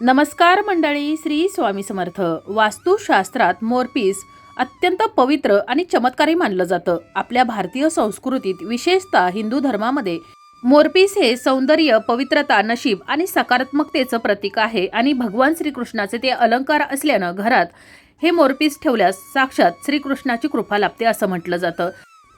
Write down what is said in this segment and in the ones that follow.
नमस्कार मंडळी श्री स्वामी समर्थ. वास्तुशास्त्रात मोरपीस अत्यंत पवित्र आणि चमत्कारी मानलं जातं. आपल्या भारतीय संस्कृतीत विशेषतः हिंदू धर्मामध्ये मोरपीस हे सौंदर्य पवित्रता नशीब आणि सकारात्मकतेचं प्रतीक आहे आणि भगवान श्रीकृष्णाचे ते अलंकार असल्यानं घरात हे मोरपीस ठेवल्यास साक्षात श्रीकृष्णाची कृपा लाभते असं म्हटलं जातं.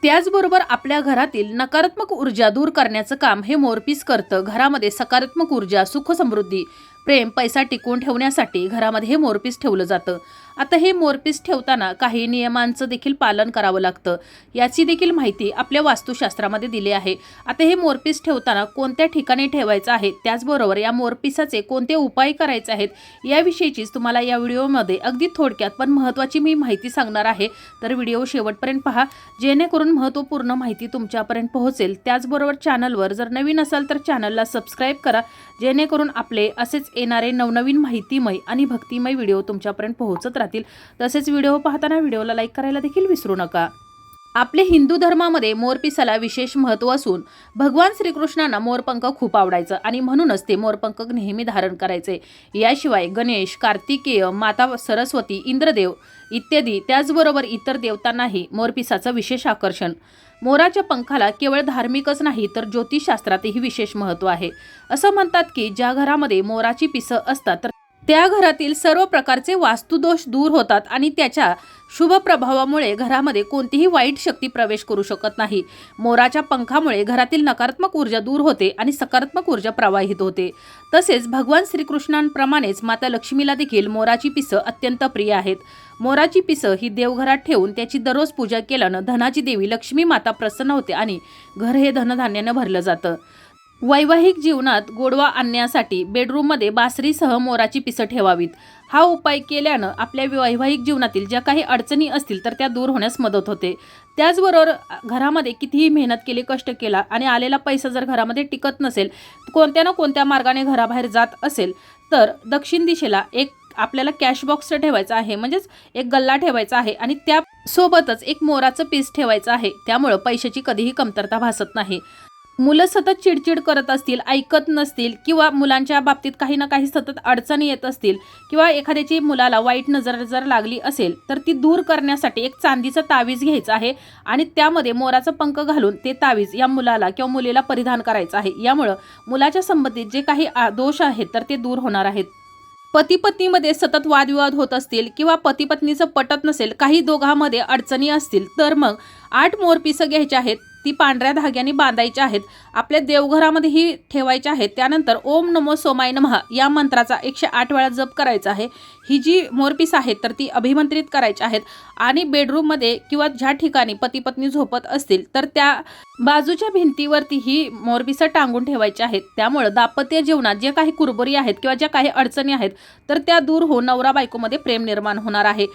त्याचबरोबर आपल्या घरातील नकारात्मक ऊर्जा दूर करण्याचं काम हे मोरपीस करतं. घरामध्ये सकारात्मक ऊर्जा सुख समृद्धी प्रेम पैसा टिकवून ठेवण्यासाठी घरामध्ये हे मोरपीस ठेवलं जातं. आता हे मोरपीस ठेवताना काही नियमांचं देखील पालन करावं लागतं. याची देखील माहिती आपल्या वास्तुशास्त्रामध्ये दिली आहे. आता हे मोरपीस ठेवताना कोणत्या ठिकाणी ठेवायचं आहे त्याचबरोबर या मोरपिसाचे कोणते उपाय करायचे आहेत याविषयीचीच तुम्हाला या व्हिडिओमध्ये अगदी थोडक्यात पण महत्त्वाची मी माहिती सांगणार आहे. तर व्हिडिओ शेवटपर्यंत पहा. जेणेकरून महत्त्वपूर्ण माहिती तुमच्यापर्यंत पोहोचेल. त्याचबरोबर चॅनलवर जर नवीन असाल तर चॅनलला सबस्क्राईब करा. जेणेकरून आपले असेच येणारे नवनवीन माहितीमय आणि भक्तिमय व्हिडिओ तुमच्यापर्यंत पोहोचत राहतील. तसेच व्हिडिओ पाहताना व्हिडिओला लाईक करायला देखील विसरू नका. आपले हिंदू धर्मामध्ये मोरपिसाला विशेष महत्त्व असून भगवान श्रीकृष्णांना मोरपंख खूप आवडायचं आणि म्हणूनच ते मोरपंख नेहमी धारण करायचे. याशिवाय गणेश कार्तिकेय माता सरस्वती इंद्रदेव इत्यादी त्याचबरोबर इतर देवतांनाही मोरपिसाचं विशेष आकर्षण. मोराच्या पंखाला केवळ धार्मिकच नाही तर ज्योतिषशास्त्रातही विशेष महत्त्व आहे. असं म्हणतात की ज्या घरामध्ये मोराची पिसं असतात तर त्या घरातील सर्व प्रकारचे वास्तुदोष दूर होतात आणि त्याच्या शुभ प्रभावामुळे घरामध्ये कोणतीही वाईट शक्ती प्रवेश करू शकत नाही. मोराच्या पंखामुळे घरातील नकारात्मक ऊर्जा दूर होते आणि सकारात्मक ऊर्जा प्रवाहित होते. तसेच भगवान श्रीकृष्णांप्रमाणेच माता लक्ष्मीला देखील मोराची पिसं अत्यंत प्रिय आहेत. मोराची पिसं ही देवघरात ठेवून त्याची दररोज पूजा केल्यानं धनाची देवी लक्ष्मी माता प्रसन्न होते आणि घर हे धनधान्यानं भरलं जातं. वैवाहिक जीवनात गोडवा आणण्यासाठी बेडरूममध्ये बासरीसह मोराची पिसं ठेवावीत. हा उपाय केल्यानं आपल्या वैवाहिक जीवनातील ज्या काही अडचणी असतील तर त्या दूर होण्यास मदत होते. त्याचबरोबर घरामध्ये कितीही मेहनत केली कष्ट केला आणि आलेला पैसा जर घरामध्ये टिकत नसेल कोणत्या ना कोणत्या मार्गाने घराबाहेर जात असेल तर दक्षिण दिशेला एक आपल्याला कॅश बॉक्स ठेवायचा आहे म्हणजेच एक गल्ला ठेवायचा आहे आणि त्या सोबतच एक मोराचं पीस ठेवायचं आहे. त्यामुळं पैशाची कधीही कमतरता भासत नाही. मुलं सतत चिडचिड करत असतील ऐकत नसतील किंवा मुलांच्या बाबतीत काही ना काही सतत अडचणी येत असतील किंवा एखाद्याची मुलाला वाईट नजर जर लागली असेल तर ती दूर करण्यासाठी एक चांदीचं तावीज घ्यायचं आहे आणि त्यामध्ये मोराचा पंख घालून ते तावीज या मुलाला किंवा मुलीला परिधान करायचं आहे. यामुळं मुलाच्या संबंधित जे काही आ- दोष आहेत तर ते दूर होणार आहेत. पती पत्नीमध्ये सतत वादविवाद होत असतील किंवा पती पत्नीचं पटत नसेल काही दोघांमध्ये अडचणी असतील तर मग आठ मोरपिसं घ्यायचे आहेत. ती पांढऱ्या धाग्याने बांधायची आहेत. आपल्या देवघरामध्येही ठेवायच्या आहेत. त्यानंतर ओम नमो सोमाय नमः या मंत्राचा एकशे आठ वेळा जप करायचा आहे. ही जी मोरपीस आहेत तर ती अभिमंत्रित करायची आहेत. आणि बेडरूममध्ये किंवा ज्या ठिकाणी पती पत्नी झोपत असतील तर त्या बाजूच्या भिंतीवरती ही मोरपिसं टांगून ठेवायची आहेत. त्यामुळं दाम्पत्य जीवनात जे काही कुरबुरी आहेत किंवा ज्या काही अडचणी आहेत तर त्या दूर होऊन नवरा बायकोमध्ये प्रेम निर्माण होणार आहे.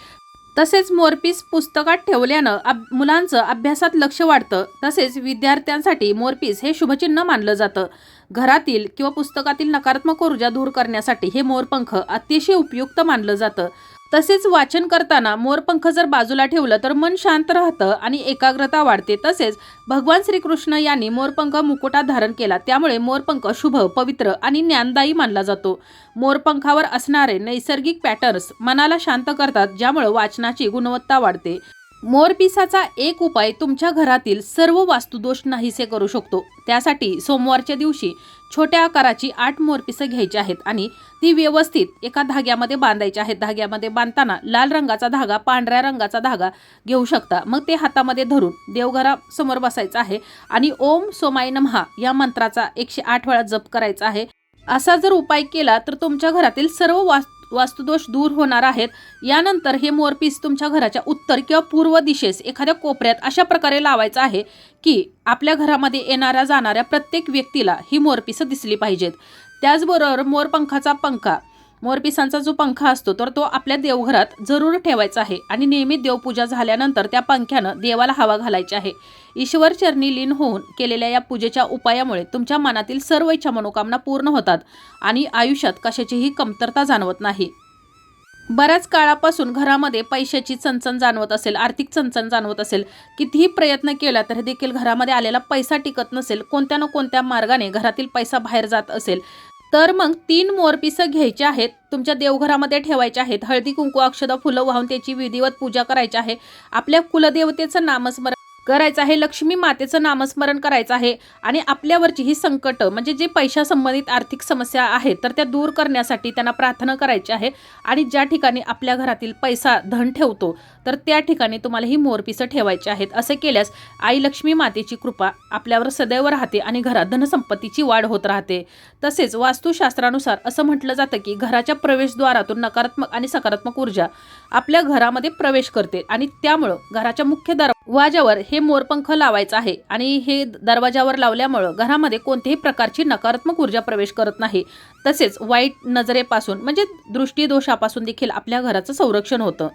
तसेच मोरपीस पुस्तकात ठेवल्यानं अब मुलांचं अभ्यासात लक्ष वाढतं. तसेच विद्यार्थ्यांसाठी मोरपीस हे शुभचिन्ह मानलं जातं. घरातील किंवा पुस्तकातील नकारात्मक ऊर्जा दूर करण्यासाठी हे मोरपंख अतिशय उपयुक्त मानलं जातं. तसेच वाचन करताना मोरपंख जर बाजूला ठेवलं तर मन शांत राहतं आणि एकाग्रता वाढते. तसेच भगवान श्रीकृष्ण यांनी मोरपंख मुकुटात धारण केला. त्यामुळे मोरपंख शुभ पवित्र आणि ज्ञानदायी मानला जातो. मोरपंखावर असणारे नैसर्गिक पॅटर्न्स मनाला शांत करतात ज्यामुळे वाचनाची गुणवत्ता वाढते. मोरपिसाचा एक उपाय तुमच्या घरातील सर्व वास्तुदोष नाहीसे करू शकतो. त्यासाठी सोमवारच्या दिवशी छोट्या आकाराची आठ मोरपिसं घ्यायची आहेत आणि ती व्यवस्थित एका धाग्यामध्ये बांधायची आहेत. धाग्यामध्ये बांधताना लाल रंगाचा धागा पांढऱ्या रंगाचा धागा घेऊ शकता. मग ते हातामध्ये धरून देवघरासमोर बसायचं आहे आणि ओम सोमाय नमहा या मंत्राचा एकशे आठ वेळा जप करायचा आहे. असा जर उपाय केला तर तुमच्या घरातील सर्व वास्तु वास्तुदोष दूर होणार आहेत. यानंतर हे मोरपीस तुमच्या घराच्या उत्तर किंवा पूर्व दिशेस एखाद्या कोपऱ्यात अशा प्रकारे लावायचं आहे की आपल्या घरामध्ये येणाऱ्या जाणाऱ्या प्रत्येक व्यक्तीला ही मोरपिसं दिसली पाहिजेत. त्याचबरोबर मोरपंखाचा पंखा मोरपिसांचा जो पंखा असतो तर तो आपल्या देवघरात जरूर ठेवायचा आहे. आणि नियमित देवपूजा झाल्यानंतर त्या पंख्यानं देवाला हवा घालायची आहे. ईश्वर चरणी लीन होऊन केलेल्या या पूजेच्या उपायामुळे तुमच्या मनातील सर्व इच्छा मनोकामना पूर्ण होतात आणि आयुष्यात कशाचीही कमतरता जाणवत नाही. बऱ्याच काळापासून घरामध्ये पैशाची चणचण जाणवत असेल आर्थिक चणचण जाणवत असेल कितीही प्रयत्न केला तरी देखील घरामध्ये आलेला पैसा टिकत नसेल कोणत्या ना कोणत्या मार्गाने घरातील पैसा बाहेर जात असेल. तर मग तीन मोरपिसं घ्यायचे आहेत तुमच्या देवघरामध्ये ठेवायचे आहेत. हळदी कुंकू अक्षदा फुलं वाहून त्याची विधिवत पूजा करायची आहे. आपल्या कुलदेवतेचं नामस्मरण करायचं आहे लक्ष्मी मातेचं नामस्मरण करायचं आहे आणि आपल्यावरची ही संकट म्हणजे जे पैशासंबंधित आर्थिक समस्या आहेत तर त्या दूर करण्यासाठी त्यांना प्रार्थना करायची आहे आणि ज्या ठिकाणी आपल्या घरातील पैसा धन ठेवतो तर त्या ठिकाणी तुम्हाला ही मोरपिसं ठेवायची आहेत. असे केल्यास आई लक्ष्मी मातेची कृपा आपल्यावर सदैव राहते आणि घरात धनसंपत्तीची वाढ होत राहते. तसेच वास्तुशास्त्रानुसार असं म्हटलं जातं की घराच्या प्रवेशद्वारातून नकारात्मक आणि सकारात्मक ऊर्जा आपल्या घरामध्ये प्रवेश करते आणि त्यामुळं घराच्या मुख्य दरवाजावर हे मोरपंख लावायचं आहे आणि हे दरवाजावर लावल्यामुळं घरामध्ये कोणत्याही प्रकारची नकारात्मक ऊर्जा प्रवेश करत नाही. तसेच वाईट नजरेपासून म्हणजे दृष्टीदोषापासून देखील आपल्या घराचं संरक्षण होतं.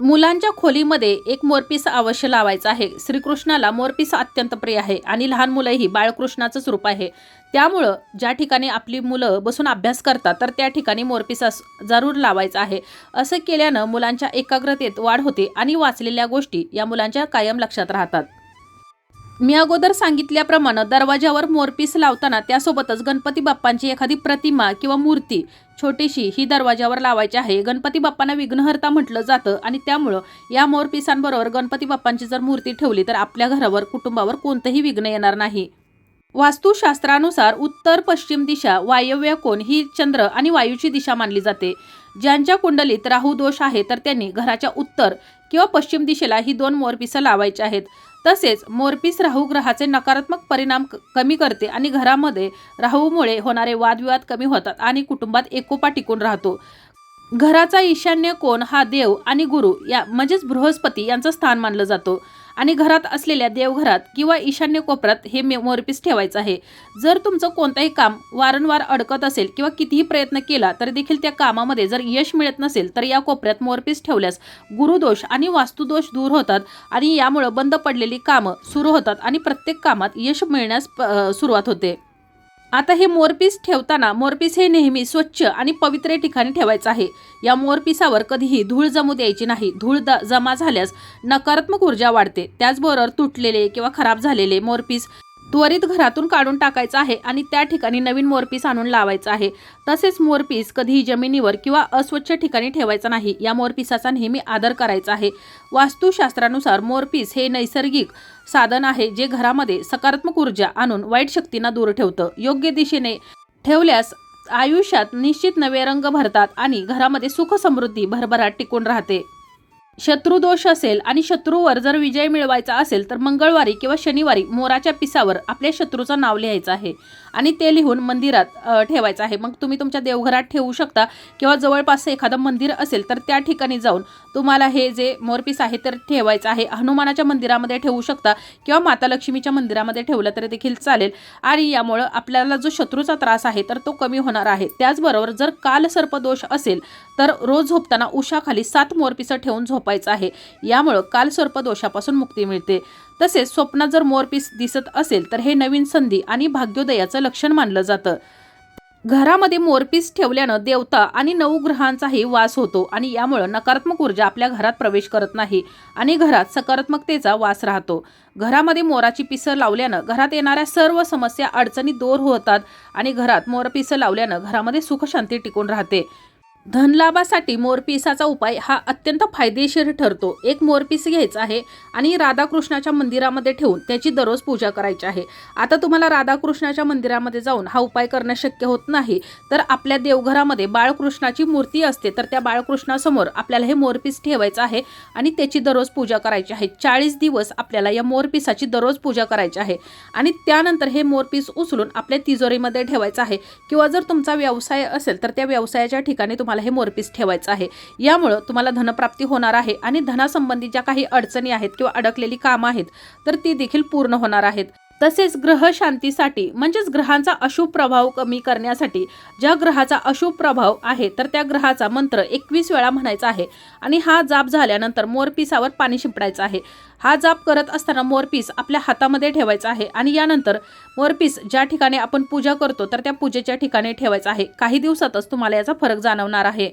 मुलांच्या खोलीमध्ये एक मोरपीस अवश्य लावायचा आहे. श्रीकृष्णाला मोरपीस अत्यंत प्रिय आहे आणि लहान मुलंही बाळकृष्णाचंच रूप आहे. त्यामुळं ज्या ठिकाणी आपली मुलं बसून अभ्यास करतात तर त्या ठिकाणी मोरपिसा जरूर लावायचं आहे. असं केल्यानं मुलांच्या एकाग्रतेत वाढ होते आणि वाचलेल्या गोष्टी या मुलांच्या कायम लक्षात राहतात. मी अगोदर सांगितल्याप्रमाणे दरवाजावर मोरपीस लावताना त्यासोबतच गणपती बाप्पांची एखादी प्रतिमा किंवा मूर्ती छोटीशी ही दरवाजावर लावायची आहे. गणपती बाप्पांना विघ्नहर्ता म्हटलं जातं आणि त्यामुळं या मोरपिसांबरोबर गणपती बाप्पांची जर मूर्ती ठेवली तर आपल्या घरावर कुटुंबावर कोणतंही विघ्न येणार नाही. वास्तुशास्त्रानुसार उत्तर पश्चिम दिशा वायव्य कोण ही चंद्र आणि वायूची दिशा मानली जाते. ज्यांच्या कुंडलीत राहू दोष आहे तर त्यांनी घराच्या उत्तर किंवा पश्चिम दिशेला ही दोन मोरपिसं लावायची आहेत. तसेच मोरपीस राहू ग्रहाचे नकारात्मक परिणाम कमी करते आणि घरामध्ये राहूमुळे होणारे वादविवाद कमी होतात आणि कुटुंबात एकोपा टिकून राहतो. घराचा ईशान्य कोण हा देव आणि गुरु या म्हणजेच बृहस्पती यांचं स्थान मानलं जातो. आणि घरात असलेल्या देवघरात किंवा ईशान्य कोपऱ्यात हे मे- मोरपीस ठेवायचं आहे. जर तुमचं कोणतंही काम वारंवार अडकत असेल किंवा कितीही प्रयत्न केला तरी देखील त्या कामामध्ये जर यश मिळत नसेल तर या कोपऱ्यात मोरपीस ठेवल्यास गुरुदोष आणि वास्तुदोष दूर होतात आणि यामुळं बंद पडलेली कामं सुरू होतात आणि प्रत्येक कामात यश मिळण्यास प- सुरुवात होते. आता हे मोरपीस ठेवताना मोरपीस हे नेहमी स्वच्छ आणि पवित्र ठिकाणी ठेवायचं आहे. या मोरपिसावर कधीही धूळ जमू द्यायची नाही. धूळ जमा झाल्यास नकारात्मक ऊर्जा वाढते. त्याचबरोबर तुटलेले किंवा खराब झालेले मोरपीस त्वरित घरातून काढून टाकायचं आहे आणि त्या ठिकाणी नवीन मोरपीस आणून लावायचा आहे. तसेच मोरपीस कधीही जमिनीवर किंवा अस्वच्छ ठिकाणी ठेवायचा नाही. या मोरपिसाचा नेहमी आदर करायचा आहे. वास्तुशास्त्रानुसार मोरपीस हे नैसर्गिक साधन आहे जे घरामध्ये सकारात्मक ऊर्जा आणून वाईट शक्तींना दूर ठेवतं. योग्य दिशेने ठेवल्यास आयुष्यात निश्चित नवे रंग भरतात आणि घरामध्ये सुख समृद्धी भरभराट टिकून राहते. शत्रुदोष असेल आणि शत्रूवर जर विजय मिळवायचा असेल तर मंगळवारी किंवा शनिवारी मोराच्या पिसावर आपल्या शत्रूचं नाव लिहायचं आहे. आणि ते लिहून मंदिरात ठेवायचं आहे. मग तुम्ही तुमच्या देवघरात ठेवू शकता किंवा जवळपास एखादं मंदिर असेल तर त्या ठिकाणी जाऊन तुम्हाला हे जे मोरपीस आहे तर ठेवायचं आहे. हनुमानाच्या मंदिरामध्ये ठेवू शकता किंवा माता लक्ष्मीच्या मंदिरामध्ये ठेवलं तरी देखील चालेल. आणि यामुळं आपल्याला जो शत्रूचा त्रास आहे तर तो कमी होणार आहे. त्याचबरोबर जर कालसर्पदोष असेल तर रोज झोपताना उशाखाली सात मोरपिसं ठेवून झोपायचं आहे. यामुळं कालसर्पदोषापासून मुक्ती मिळते. तसेच स्वप्नात जर मोरपीस दिसत असेल तर हे नवीन संधी आणि भाग्योदयाचं लक्षण मानलं जातं. घरामध्ये मोरपीस ठेवल्यानं देवता आणि नवग्रहांचाही वास होतो आणि यामुळं नकारात्मक ऊर्जा आपल्या घरात प्रवेश करत नाही आणि घरात सकारात्मकतेचा वास राहतो. घरामध्ये मोराची पिसं लावल्यानं घरात येणाऱ्या सर्व समस्या अडचणी दूर होतात आणि घरात मोरपिसं लावल्यानं घरामध्ये सुखशांती टिकून राहते. धनलाभासाठी मोरपिसाचा उपाय हा अत्यंत फायदेशीर ठरतो. एक मोरपीस घ्यायचा आहे आणि राधाकृष्णाच्या मंदिरामध्ये ठेवून त्याची दररोज पूजा करायची आहे. आता तुम्हाला राधाकृष्णाच्या मंदिरामध्ये जाऊन हा उपाय करणं शक्य होत नाही. तर आपल्या देवघरामध्ये बाळकृष्णाची मूर्ती असते. तर त्या बाळकृष्णासमोर आपल्याला हे मोरपीस ठेवायचं आहे आणि त्याची दररोज पूजा करायची आहे. चाळीस दिवस आपल्याला या मोरपिसाची दररोज पूजा करायची आहे. आणि त्यानंतर हे मोरपीस उचलून आपल्या तिजोरीमध्ये ठेवायचं आहे. किंवा जर तुमचा व्यवसाय असेल तर त्या व्यवसायाच्या ठिकाणी तुम्हाला हे मोरपीस ठेवायचं आहे. यामुळं तुम्हाला धनप्राप्ती होणार आहे आणि धनासंबंधी ज्या काही अडचणी आहेत किंवा अडकलेली कामं आहेत तर ती देखील पूर्ण होणार आहेत. तसेच ग्रह शांतीसाठी म्हणजेच ग्रहांचा अशुभ प्रभाव कमी करण्यासाठी ज्या ग्रहाचा अशुभ प्रभाव आहे तर त्या ग्रहाचा मंत्र एकवीस वेळा म्हणायचा आहे. आणि हा जाप झाल्यानंतर मोरपिसावर पाणी शिंपडायचं आहे. हा जाप करत असताना मोरपीस आपल्या हातामध्ये ठेवायचा आहे आणि यानंतर मोरपीस ज्या ठिकाणी आपण पूजा करतो तर त्या पूजेच्या ठिकाणी ठेवायचा आहे. काही दिवसातच तुम्हाला याचा फरक जाणवणार आहे.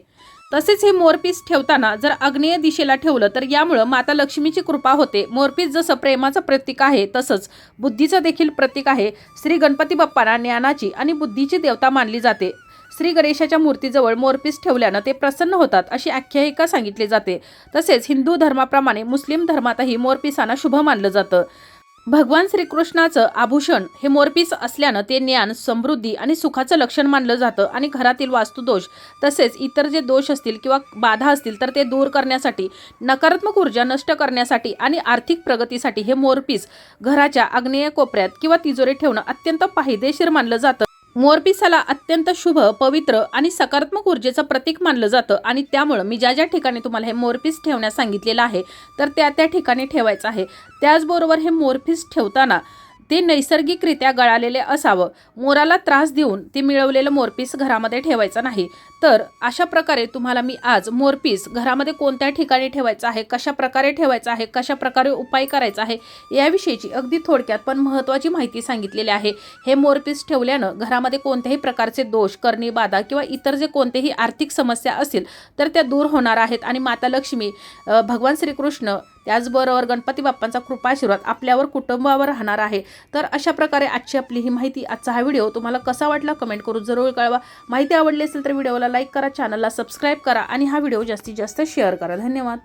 तसेच हे मोरपीस ठेवताना जर आग्नेय दिशेला ठेवलं तर यामुळं माता लक्ष्मीची कृपा होते. मोरपीस जसं प्रेमाचं प्रतीक आहे तसंच बुद्धीचं देखील प्रतीक आहे. श्री गणपती बाप्पांना ज्ञानाची आणि बुद्धीची देवता मानली जाते. श्री गणेशाच्या मूर्तीजवळ मोरपीस ठेवल्यानं ते प्रसन्न होतात अशी आख्यायिका सांगितली जाते. तसेच हिंदू धर्माप्रमाणे मुस्लिम धर्मातही मोरपिसांना शुभ मानलं जातं. भगवान श्रीकृष्णाचं आभूषण हे मोरपीस असल्यानं ते ज्ञान समृद्धी आणि सुखाचं लक्षण मानलं जातं आणि घरातील वास्तुदोष तसेच इतर जे दोष असतील किंवा बाधा असतील तर ते दूर करण्यासाठी नकारात्मक ऊर्जा नष्ट करण्यासाठी आणि आर्थिक प्रगतीसाठी हे मोरपीस घराच्या आग्नेय कोपऱ्यात किंवा तिजोरीत ठेवणं अत्यंत फायदेशीर मानलं जातं. मोरपिसाला अत्यंत शुभ पवित्र आणि सकारात्मक ऊर्जेचं प्रतीक मानलं जातं आणि त्यामुळं मी ज्या ज्या ठिकाणी तुम्हाला हे मोरपीस ठेवण्यास सांगितलेलं आहे तर त्या त्या ठिकाणी ठेवायचं आहे. त्याचबरोबर हे मोरपीस ठेवताना ते नैसर्गिकरित्या गळालेले असावं. मोराला त्रास देऊन ते मिळवलेलं मोरपीस घरामध्ये ठेवायचं नाही. तर अशा प्रकारे तुम्हाला मी आज मोरपीस घरामध्ये कोणत्या ठिकाणी ठेवायचं आहे कशा प्रकारे ठेवायचं आहे कशा प्रकारे उपाय करायचा आहे याविषयीची अगदी थोडक्यात पण महत्त्वाची माहिती सांगितलेली आहे. हे मोरपीस ठेवल्यानं घरामध्ये कोणत्याही प्रकारचे दोष करणी बाधा किंवा इतर जे कोणतेही आर्थिक समस्या असतील तर त्या दूर होणार आहेत. आणि माता लक्ष्मी भगवान श्रीकृष्ण त्याचबरोबर गणपती बाप्पांचा कृपा आशीर्वाद आपल्यावर कुटुंबावर राहणार आहे. तर अशा प्रकारे आजची आपली ही माहिती आजचा हा व्हिडिओ तुम्हाला कसा वाटला कमेंट करून जरूर कळवा. माहिती आवडली असेल तर व्हिडिओला लाईक करा चॅनलला सबस्क्राईब करा आणि हा व्हिडिओ जास्तीत जास्त शेअर करा. धन्यवाद.